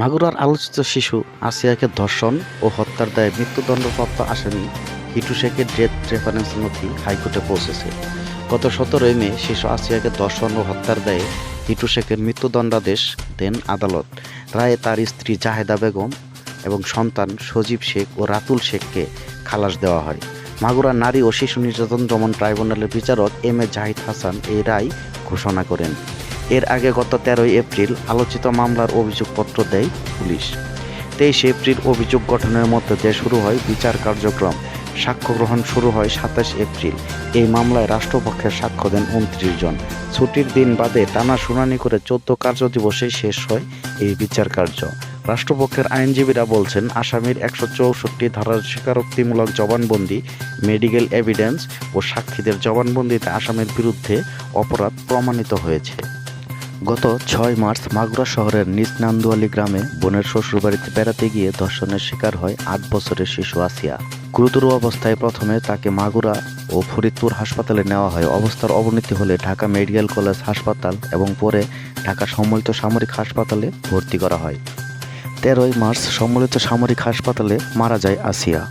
মাগুরার আলোচিত শিশু আসিয়াকে ধর্ষণ ও হত্যার দায়ে মৃত্যুদণ্ডপ্রাপ্ত আসামি হিটু শেখের ডেথ রেফারেন্স নথি হাইকোর্টে পৌঁছেছে। গত সতেরোই মে শিশু আসিয়াকে ধর্ষণ ও হত্যার দায়ে হিটু শেখের মৃত্যুদণ্ডাদেশ দেন আদালত। রায়ে তার স্ত্রী জাহেদা বেগম এবং সন্তান সজীব শেখ ও রাতুল শেখকে খালাস দেওয়া হয়। মাগুরা নারী ও শিশু নির্যাতন দমন ট্রাইব্যুনালের বিচারক এম এ জাহিদ হাসান এই রায় ঘোষণা করেন। এর আগে গত তেরোই এপ্রিল আলোচিত মামলার অভিযোগপত্র দেয় পুলিশ। তেইশে এপ্রিল অভিযোগ গঠনের মধ্য দিয়ে শুরু হয় বিচার কার্যক্রম। সাক্ষ্য গ্রহণ শুরু হয় সাতাশ এপ্রিল। এই মামলায় রাষ্ট্রপক্ষের সাক্ষ্য দেন উনত্রিশ জন। ছুটির দিন বাদে টানা শুনানি করে চোদ্দ কার্যদিবসে শেষ হয় এই বিচার কার্য। রাষ্ট্রপক্ষের আইনজীবীরা বলছেন, আসামির একশো চৌষট্টি ধারার স্বীকারোক্তিমূলক জবানবন্দি, মেডিকেল এভিডেন্স ও সাক্ষীদের জবানবন্দিতে আসামির বিরুদ্ধে অপরাধ প্রমাণিত হয়েছে। গত ছয় মার্চ মাগুরা শহরের নিজ নান্দুয়ালি গ্রামে বোনের শ্বশুরবাড়িতে বেড়াতে গিয়ে ধর্ষণের শিকার হয় আট বছরের শিশু আসিয়া। গুরুতর অবস্থায় প্রথমে তাকে মাগুরা ও ফরিদপুর হাসপাতালে নেওয়া হয়। অবস্থার অবনতি হলে ঢাকা মেডিকেল কলেজ হাসপাতাল এবং পরে ঢাকা সম্মিলিত সামরিক হাসপাতালে ভর্তি করা হয়। তেরোই মার্চ সম্মিলিত সামরিক হাসপাতালে মারা যায় আসিয়া।